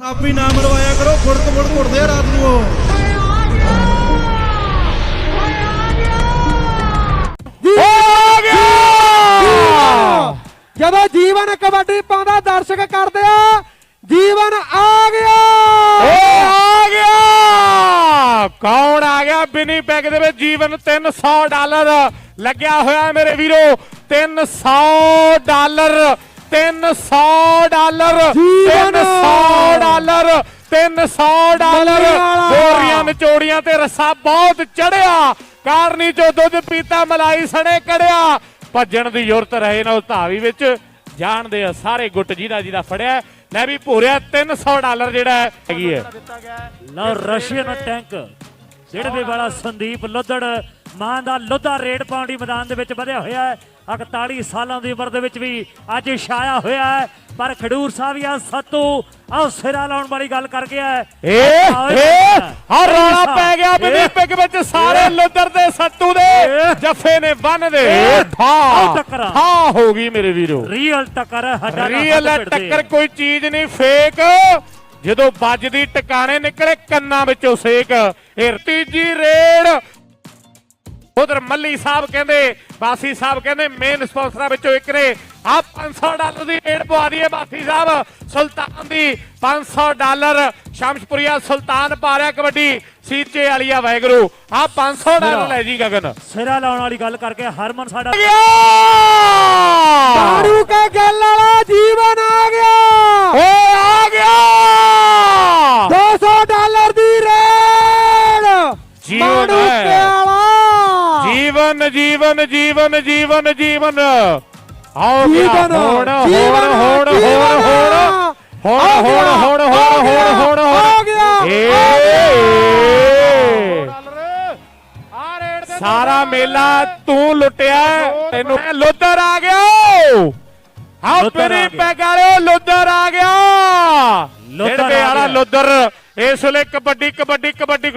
ਥਾਪੀ ਨਾ ਮਰਵਾਇਆ ਕਰੋ ਫੁੜਕ ਫੁੜਕ ਉੱਠਦੇ ਆ ਰਾਤ ਨੂੰ ਉਹ। ਆ ਗਿਆ। ਜਦੋਂ ਜੀਵਨ ਕਬੱਡੀ ਪਾਉਂਦਾ ਦਰਸ਼ਕ ਕਰਦੇ ਆ ਜੀਵਨ ਆ ਗਿਆ। ਓ ਆ ਗਿਆ। ਕੌਣ ਆ ਗਿਆ? ਬਿਨੀ ਪੈਗ ਦੇ ਵਿੱਚ ਜੀਵਨ 300 ਡਾਲਰ ਲੱਗਿਆ ਹੋਇਆ ਮੇਰੇ ਵੀਰੋ। 300 ਡਾਲਰ 300 ਡਾਲਰ ਜੀਵਨ। 300 ਡਾਲਰ 300 ਡਾਲਰ। ਗੋਰੀਆਂ ਨਿਚੋੜੀਆਂ ਤੇ ਰੱਸਾ ਬਹੁਤ ਚੜਿਆ। ਕਾਰਨੀ ਚੋਂ ਦੁੱਧ ਪੀਤਾ ਮਲਾਈ ਸਣੇ ਕੜਿਆ। ਭੱਜਣ ਦੀ ਜ਼ਰੂਰਤ ਰਹੇ ਨਾ ਉਸ ਧਾਵੀ ਵਿੱਚ। ਜਾਣਦੇ ਆ ਸਾਰੇ ਗੁੱਟ ਜਿਹਦਾ ਜਿਹਦਾ ਫੜਿਆ। ਲੈ ਵੀ ਭੋਰਿਆ 300 ਡਾਲਰ ਜਿਹੜਾ ਹੈਗੀ ਹੈ। ਲਓ ਰਸ਼ੀਅਨ ਟੈਂਕ। ਸਿੜਵੇ ਵਾਲਾ ਸੰਦੀਪ ਲੁੱਧੜ ਮਾਂ ਦਾ ਲੁੱਧਾ ਰੇਡ ਪਾਉਣ ਦੀ ਮੈਦਾਨ ਦੇ ਵਿੱਚ ਵਧਿਆ ਹੋਇਆ ਹੈ। 41 ਸਾਲਾਂ ਦੀ ਉਮਰ ਦੇ ਵਿੱਚ ਵੀ ਅੱਜ ਛਾਇਆ ਹੋਇਆ ਹੈ। ਪਰ ਖਡੂਰ ਸਾਹਿਬ ਆ ਸੱਤੂ ਆਹ ਸਿਰਾ ਲਾਉਣ ਵਾਲੀ ਗੱਲ ਕਰ ਗਿਆ ਹੈ। ਏ ਆ ਰੌਲਾ ਪੈ ਗਿਆ ਬਣੀ ਪਿੱਗ ਵਿੱਚ ਸਾਰੇ ਲੁੱਦਰ ਦੇ ਸੱਤੂ ਦੇ। ਜੱਫੇ ਨੇ ਬੰਨ ਦੇ। ਠਾ ਹੋ ਗਈ ਮੇਰੇ ਵੀਰੋ। ਰੀਅਲ ਟੱਕਰ ਹੱਡਾਂ ਰੀਅਲ। ਟੱਕਰ ਕੋਈ ਚੀਜ਼ ਨਹੀਂ ਫੇਕ ਜਦੋਂ ਵੱਜਦੀ ਟਿਕਾਣੇ ਨਿਕਲੇ ਕੰਨਾਂ ਵਿੱਚੋਂ ਸੇਕ। ਇਹ ਤੀਜੀ ਰੇਡ ਉਧਰ ਮੱਲੀ ਸਾਹਿਬ ਕਹਿੰਦੇ ਬਾਸੀ ਸਾਹਿਬ ਕਹਿੰਦੇ ਮੇਨ ਸਪਾਂਸਰਾਂ ਵਿੱਚੋਂ ਇੱਕ ਨੇ। ਆ 500 ਡਾਲਰ ਦੀ ਰੇਡ ਪਵਾ ਦਈਏ ਬਾਸੀ ਸਾਹਿਬ। ਸੁਲਤਾਨ ਦੀ 500 ਡਾਲਰ। ਸ਼ਮਸ਼ਪੁਰੀਆ ਸੁਲਤਾਨ ਪਾ ਰਿਹਾ ਕਬੱਡੀ ਸੀਚੇ ਵਾਲੀਆ ਵੈਗਰੂ ਆ 500 ਡਾਲਰ ਲੈ ਜੀ ਗਗਨ। ਸਿਰਾ ਲਾਉਣ ਵਾਲੀ ਗੱਲ ਕਰਕੇ ਹਰਮਨ ਸਾਡਾ ਦਾਰੂ ਕੇ ਗੱਲ ਵਾਲਾ ਜੀਵਨ ਜੀਵਨ ਜੀਵਨ ਜੀਵਨ ਜੀਵਨ ਜੀਵਨ। ਆਓ ਗਿਆ ਜੀਵਨ, ਹੁਣ ਹੁਣ ਹੁਣ ਹੁਣ। ਹੁਣ ਹੁਣ ਗਿਆ, ਹੁਣ ਹੁਣ ਆ ਹੁਣ ਗਿਆ, ਹੁਣ ਹੁਣ ਆ ਗਿਆ, ਸਾਰਾ ਮੇਲਾ ਤੂੰ ਲੁੱਟਿਆ ਤੈਨੂੰ ਲੁੱਦਰ ਆ ਗਿਆ। ਹਾਂ ਲੁੱਦਰ ਆ ਪਰੀ ਗਿਆ। ਪੈਗ ਵਾਲਿਓ ਲੁੱਦਰ ਆ ਗਿਆ। ਆ ਵਾਲਾ। ਲੁੱਦਰ ਇਸ ਵੇਲੇ ਕਬੱਡੀ ਕਬੱਡੀ ਕਬੱਡੀ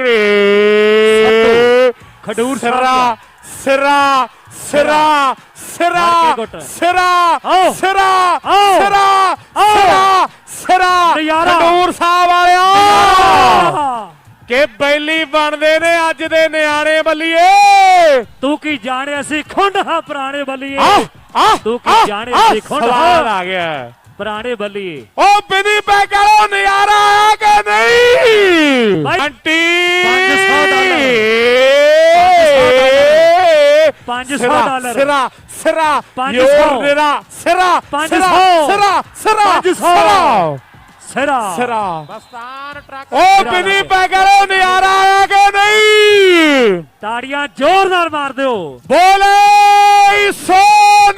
ਖਡੂਰ ਸਿਰਾ ਸਿਰਾ ਸਿਰਾ ਸਿਰਾ ਕੇ। ਸਿਰਾ। ਸਿਰਾ। ਸਿਰਾ। ਸਿਰਾ ਸਿਰਾ। ਖਡੂਰ ਸਾਹਿਬ ਵਾਲਿਓ ਆਹ! ਕਿ ਬੈਲੀ ਬਣਦੇ ਨੇ ਅੱਜ ਦੇ ਨਿਆਣੇ ਬੱਲੀਏ ਤੂੰ ਕੀ ਜਾਣਿਆ ਸੀ ਖੁੰਡ ਹਾਂ ਪੁਰਾਣੇ ਬੱਲੀਏ ਆ ਆ ਤੂੰ ਕੀ ਆ, ਜਾਣੇ ਆ, ਸੀ ਖੁੰਡ ਹਾਂ ਆ ਗਿਆ ਪੁਰਾਣੇ ਬੱਲੀਏ ਉਹ ਬਿਨੀ ਪੈ ਕਰੋ ਨਜ਼ਾਰਾ ਆਇਆ ਕਿ ਨਹੀਂ ਆਂਟੀ 500 500 ਸਿਰਾ, ਡਾਲਰ। ਸਿਰਾ ਸਿਰਾ 500 ਯੋਰ ਮੇਰਾ ਸਿਰਾ 500 ਸਿਰਾ ਸਿਰਾ 500 ਸਿਰਾ। ਸਿਰਾ। ਮਸਤਾਨ ਟਰੱਕ। ਉਹ ਬਿਨੀ ਆਇਆ ਕਿ ਨਹੀਂ? ਤਾੜੀਆਂ ਜ਼ੋਰਦਾਰ ਮਾਰ ਦਿਓ। ਬੋਲੇ ਸੋ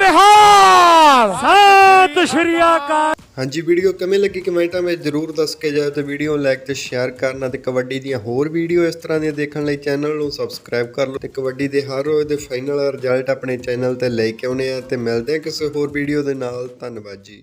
ਨਿਹਾਲ ਸਤਿ ਸ਼੍ਰੀ ਅਕਾਲ ਹਾਂਜੀ, ਵੀਡੀਓ ਕਿਵੇਂ ਲੱਗੀ ਕਮੈਂਟਾਂ ਵਿੱਚ ਜਰੂਰ ਦੱਸ ਕੇ ਜਾਇਓ ਤੇ ਵੀਡੀਓ ਨੂੰ ਲਾਈਕ ਤੇ ਸ਼ੇਅਰ ਕਰਨਾ ਤੇ ਕਬੱਡੀ ਦੀਆਂ ਹੋਰ ਵੀਡੀਓ ਇਸ ਤਰ੍ਹਾਂ ਦੀਆਂ ਦੇਖਣ ਲਈ ਚੈਨਲ ਨੂੰ ਸਬਸਕ੍ਰਾਈਬ ਕਰ ਲਓ ਤੇ ਕਬੱਡੀ ਦੇ ਹਰ ਰੋਜ਼ ਦੇ ਫਾਈਨਲ ਰਿਜ਼ਲਟ ਆਪਣੇ ਚੈਨਲ ਤੇ ਲੈ ਕੇ ਆਉਣੇ ਆ ਤੇ ਮਿਲਦੇ ਆ ਕਿਸੇ ਹੋਰ ਵੀਡੀਓ ਦੇ ਨਾਲ, ਧੰਨਵਾਦ ਜੀ।